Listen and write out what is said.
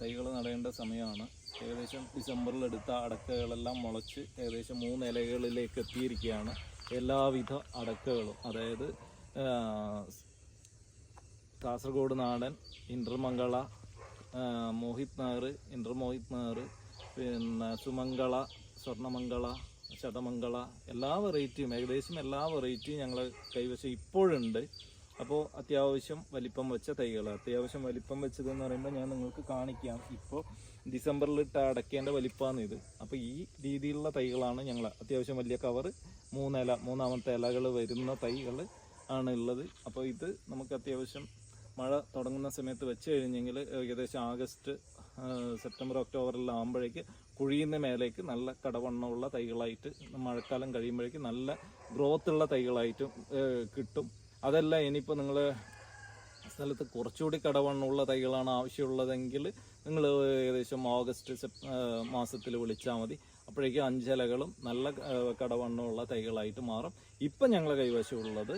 തൈകൾ നടേണ്ട സമയമാണ്. ഏകദേശം ഡിസംബറിൽ എടുത്ത അടക്കകളെല്ലാം മുളച്ച് ഏകദേശം മൂന്ന് ഇലകളിലേക്ക് എത്തിയിരിക്കുകയാണ്. എല്ലാവിധ അടക്കകളും അതായത് കാസർഗോഡ് നാടൻ ഇന്റർമംഗള മോഹിത് നായർ ഇന്റർമോഹിത് മോഹിത് നായർ പിന്നെ സുമംഗള സ്വർണമംഗള ശതമംഗള എല്ലാ വെറൈറ്റിയും ഏകദേശം എല്ലാ വെറൈറ്റിയും ഞങ്ങൾ കൈവശം ഇപ്പോഴുണ്ട്. അപ്പോൾ അത്യാവശ്യം വലിപ്പം വെച്ച തൈകൾ അത്യാവശ്യം വലിപ്പം വെച്ചതെന്ന് പറയുമ്പോൾ ഞാൻ നിങ്ങൾക്ക് കാണിക്കാം. ഇപ്പോൾ ഡിസംബറിൽ ഇട്ട് അടയ്ക്കേണ്ട വലിപ്പമാണ് ഇത്. അപ്പോൾ ഈ രീതിയിലുള്ള തൈകളാണ് ഞങ്ങൾ അത്യാവശ്യം വലിയ കവർ മൂന്നില മൂന്നാമത്തെ ഇലകൾ വരുന്ന തൈകൾ ആണ് ഉള്ളത് അപ്പോൾ ഇത് നമുക്ക് അത്യാവശ്യം മഴ തുടങ്ങുന്ന സമയത്ത് വെച്ച് കഴിഞ്ഞെങ്കിൽ ഏകദേശം ആഗസ്റ്റ് സെപ്റ്റംബർ ഒക്ടോബറിൽ ആകുമ്പോഴേക്ക് കുഴിയുന്ന മേലേക്ക് നല്ല കടവണ്ണമുള്ള തൈകളായിട്ട് മഴക്കാലം കഴിയുമ്പോഴേക്ക് നല്ല ഗ്രോത്തുള്ള തൈകളായിട്ടും കിട്ടും. അതല്ല ഇനിയിപ്പോൾ നിങ്ങൾ സ്ഥലത്ത് കുറച്ചുകൂടി കടവണ്ണുള്ള തൈകളാണ് ആവശ്യമുള്ളതെങ്കിൽ നിങ്ങൾ ഏകദേശം ഓഗസ്റ്റ് മാസത്തിൽ വിളിച്ചാൽ മതി. അപ്പോഴേക്കും അഞ്ചലകളും നല്ല കടവണ്ണമുള്ള തൈകളായിട്ട് മാറും. ഇപ്പം ഞങ്ങളുടെ കൈവശമുള്ളത്